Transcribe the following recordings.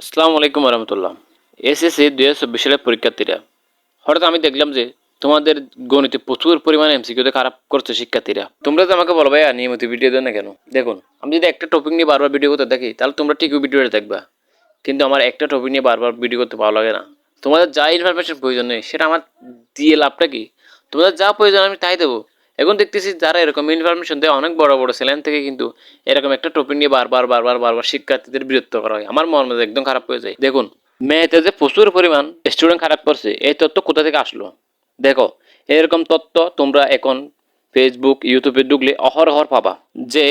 আসসালামু আলাইকুম রহমতুল্লাহ এসএসসি দুই হাজার চব্বিশ সালের পরীক্ষার্থীরা, হঠাৎ আমি দেখলাম যে তোমাদের গণিতে প্রচুর পরিমাণে এমসিকিউতে খারাপ করছে শিক্ষার্থীরা। তোমরা তো আমাকে বলো ভাইয়া নিয়মিত ভিডিও দেন না কেন? দেখুন, আমি যদি একটা টপিক নিয়ে বারবার ভিডিও করতে দেখি তাহলে তোমরা ঠিকই ভিডিওটা দেখবা। কিন্তু আমার একটা টপিক নিয়ে বারবার ভিডিও করতে ভালো লাগে না। তোমাদের যা ইনফরমেশন প্রয়োজন নেই, সেটা আমার দিয়ে লাভটা কি? তোমাদের যা প্রয়োজন আমি তাই দেবো। এখন দেখতেছি যারা এরকম ইনফরমেশন দেয়, অনেক বড় বড় সেলেন থেকে কিন্তু এরকম একটা টপিক নিয়ে বারবার বারবার বারবার শিক্ষার্থীদের বিরক্ত করা হয়। আমার মন মেজাজ একদম খারাপ হয়ে যায়। দেখুন, মেয়েতে যে প্রচুর পরিমাণ স্টুডেন্ট খারাপ করছে, এই তথ্য কোথা থেকে আসলো? দেখো, এরকম তথ্য তোমরা এখন ফেসবুক ইউটিউবে ঢুকলে অহরহর পাবা যে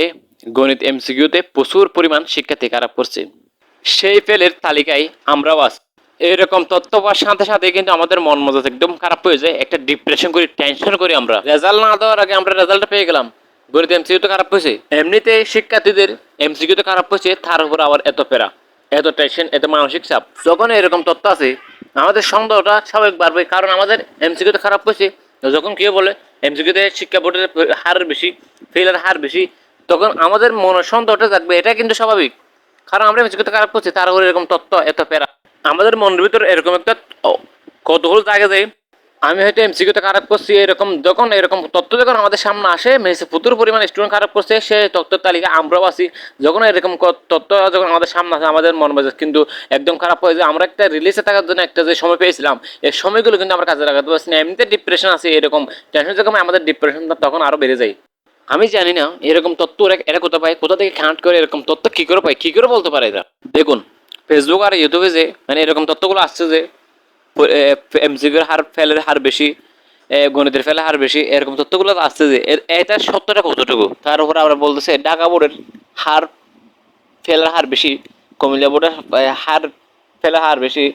গণিত এমসিকিউতে প্রচুর পরিমাণ শিক্ষার্থী খারাপ করছে। সেই ফেলের তালিকায় আমরাও আছি। এরকম তথ্য পাওয়ার সাথে সাথে কিন্তু আমাদের মন মজা একদম খারাপ হয়ে যায়। একটা ডিপ্রেশন করি টেনশন করি আমরা। রেজাল্ট না দেওয়ার আগে আমরা রেজাল্টটা পেয়ে গেলাম। গণিত এমসিকিউ তো খারাপ হয়েছে। এমনিতে শিক্ষার্থীদের এমসিকিউ তো খারাপ হয়েছে, তার উপর আবার এত পেরা এত টেনশন এত মানসিক চাপ। যখন এরকম তথ্য আছে, আমাদের সন্দেহটা স্বাভাবিক বাড়বে, কারণ আমাদের এমসিকিউ তো খারাপ হয়েছে। যখন কেউ বলে এমসিকিউতে শিক্ষা বোর্ডের হার বেশি ফেলের হার বেশি, তখন আমাদের মনে সন্দেহটা থাকবে এটা কিন্তু স্বাভাবিক। কারণ আমরা এমসিকিউতে খারাপ করছি তার উপর এরকম তথ্য এত পেরা আমাদের মনের ভিতরে এরকম একটা কতগুলো জায়গা যায় আমি হয়তো এমসিকিউতে খারাপ করছি, এরকম যখন এরকম তথ্য যখন আমাদের সামনে আসে, মেসে প্রচুর পরিমাণ স্টুডেন্ট খারাপ করছে, সে তথ্যের তালিকা আমরাও আছি। যখন এরকম তথ্য যখন আমাদের সামনে আসে, আমাদের মন মেজাজ কিন্তু একদম খারাপ হয়ে যায়। আমরা একটা রিলিজে থাকার জন্য একটা যে সময় পেয়েছিলাম, এই সময়গুলো কিন্তু আমরা কাজে লাগাতে পারছি না। এমনিতে ডিপ্রেশন আছে, এরকম টেনশন যখন আমাদের ডিপ্রেশনটা তখন আরও বেড়ে যায়। আমি জানি না, এরকম তথ্য এরা কোথা পায়, কোথা থেকে কানেক্ট করে, এরকম তথ্য কী করে পায়, কী করে বলতে পারে এরা? দেখুন ফেসবুক আর ইউটিউবে যে মানে এরকম তথ্যগুলো আসছে যে এমসিকিউর হার ফেলের হার বেশি গণিতের ফেলে হার বেশি, এরকম তথ্যগুলো আসছে যে এটা সত্যটা কতটুকু? তার উপর আমরা বলতেছে, ঢাকা বোর্ডের হার ফেলার হার বেশি, কুমিল্লা বোর্ডের হার ফেলার হার বেশি,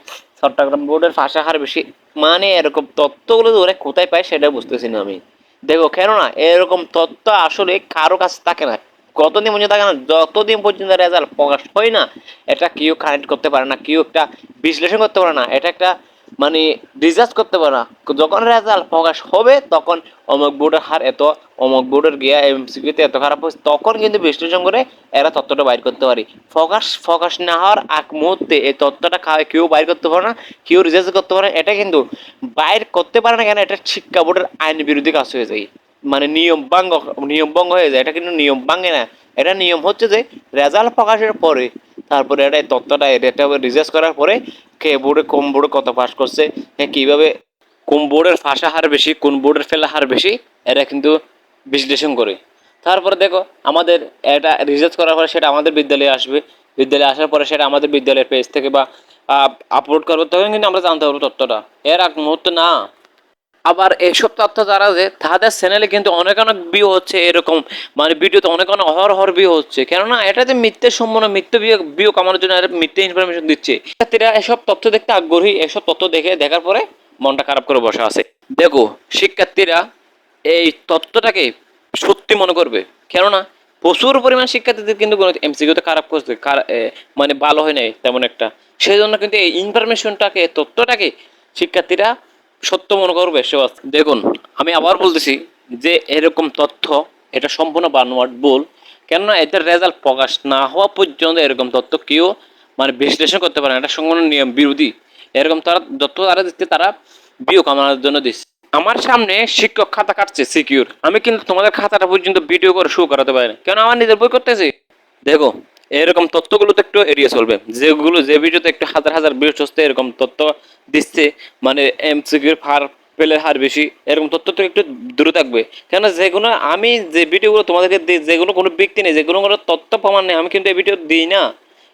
চট্টগ্রাম বোর্ডের ফাঁসা হার বেশি মানে এরকম তথ্যগুলো ওরা কোথায় পায় সেটা বুঝতেছি না আমি। দেখো, কেননা এরকম তথ্য আসলে কারও কাছে থাকে না। কতদিন পর্যন্ত থাকে না, যতদিন পর্যন্ত রেজাল্ট প্রকাশ হয় না, এটা কেউ কানেক্ট করতে পারে না, কেউ একটা বিশ্লেষণ করতে পারে না, এটা একটা মানে রিসার্চ করতে পারে না। যখন রেজাল্ট প্রকাশ হবে, তখন অমুক বোর্ডের হার এত, অমুক বোর্ডের গিয়া এমসিকিউতে এত খারাপ হচ্ছে তখন কিন্তু বিশ্লেষণ করে এরা তথ্যটা বাইর করতে পারি। ফোকাস ফোকাস না হওয়ার আগ মুহূর্তে এই তথ্যটা খাওয়া কেউ বাইর করতে পারে না, কেউ রিসার্চ করতে পারে না, এটা কিন্তু বাইর করতে পারে না কেন, এটা শিক্ষা বোর্ডের আইন বিরোধী কাজ হয়ে যায়। মানে নিয়ম ভঙ্গ নিয়ম ভঙ্গ হয়ে যায়, এটা কিন্তু নিয়ম ভাঙে না। এটা নিয়ম হচ্ছে যে, রেজাল্ট প্রকাশের পরে, তারপরে এটা তথ্যটা এটা রিসার্চ করার পরে, কে বোর্ডে কোন বোর্ডে কত পাস করছে হ্যাঁ কীভাবে কোন বোর্ডের ফাঁসা হার বেশি, কোন বোর্ডের ফেলা হার বেশি, এটা কিন্তু বিশ্লেষণ করে। তারপরে দেখো, আমাদের এটা রিসার্চ করার পরে সেটা আমাদের বিদ্যালয়ে আসবে। বিদ্যালয়ে আসার পরে সেটা আমাদের বিদ্যালয়ের পেজ থেকে বা আপলোড করব, তখন কিন্তু আমরা জানতে পারব তথ্যটা এর এক মুহূর্তে না। আবার এইসব তথ্য যারা যে, তাদের চ্যানেলে কিন্তু অনেক অনেক ভিউ হচ্ছে এরকম। মানে ভিডিওতে অনেক অনেক অহরহর ভিউ হচ্ছে। কেননা এটাতে মিথ্যে সম্পূর্ণ, মিথ্যে ভিউ ভিউ কামানোর জন্য মিথ্যে ইনফরমেশন দিচ্ছে। শিক্ষার্থীরা এসব তথ্য দেখতে আগ্রহী, এসব তথ্য দেখে দেখার পরে মনটা খারাপ করে বসে আছে। দেখো, শিক্ষার্থীরা এই তথ্যটাকে সত্যি মনে করবে। কেননা প্রচুর পরিমাণ শিক্ষার্থীদের কিন্তু কোনো এমসিকিউতে খারাপ করছে মানে ভালো হয় নাই তেমন একটা। সেই জন্য কিন্তু এই ইনফরমেশনটাকে তথ্যটাকে শিক্ষার্থীরা সত্য মনে করবে সেবাস দেখুন, আমি আবার বলতেছি যে এরকম তথ্য, এটা সম্পূর্ণ বানোয়াট ভুল। কেননা এদের রেজাল্ট প্রকাশ না হওয়া পর্যন্ত এরকম তথ্য কেউ মানে বিশ্লেষণ করতে পারে এটা সম্পূর্ণ নিয়ম বিরোধী। এরকম তারা যত তারা দিচ্ছে, তারা বিয়ে কামানোর জন্য দিচ্ছে। আমার সামনে শিক্ষক খাতা কাটছে সিকিউর আমি কিন্তু তোমাদের খাতাটা পর্যন্ত ভিডিও করে শো করাতে পারি কেন আমার নিজের বই করতেছি? দেখো এরকম তথ্যগুলো তো একটু এড়িয়ে চলবে। যেগুলো, যে ভিডিওতে একটু হাজার হাজার ভিউজ হচ্ছে এরকম তথ্য দিচ্ছে মানে এমসিকিউর হার, পেলের হার বেশি, এরকম তথ্য থেকে একটু দূরে থাকবে। কেন যেগুলো, আমি যে ভিডিওগুলো তোমাদেরকে দিই, যেগুলো কোনো ব্যক্তি নেই, যেগুলো কোনো তথ্য প্রমাণ নেই, আমি কিন্তু এই ভিডিও দিই না।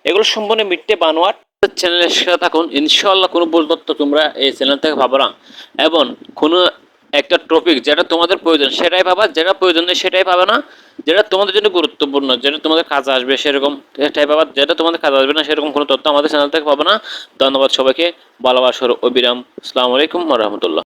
এগুলো সম্পূর্ণ মিথ্যে বানোয়াট। চ্যানেলের সাথে থাকুন ইনশাল্লাহ কোনো ভুল তথ্য তোমরা এই চ্যানেল থেকে পাবো না। এবং কোনো একটা টপিক যেটা তোমাদের প্রয়োজন, সেটাই পাবা, যেটা প্রয়োজন নেই সেটাই পাবে না। যেটা তোমাদের জন্য গুরুত্বপূর্ণ, যেটা তোমাদের কাজ আসবে সেরকম সেটাই পাবা, যেটা তোমাদের কাজ আসবে না সেরকম কোনো তথ্য আমাদের চ্যানেল থেকে পাবে না। ধন্যবাদ সবাইকে, ভালোবাসার অবিরাম, আসসালামু আলাইকুম রহমতুল্লাহ।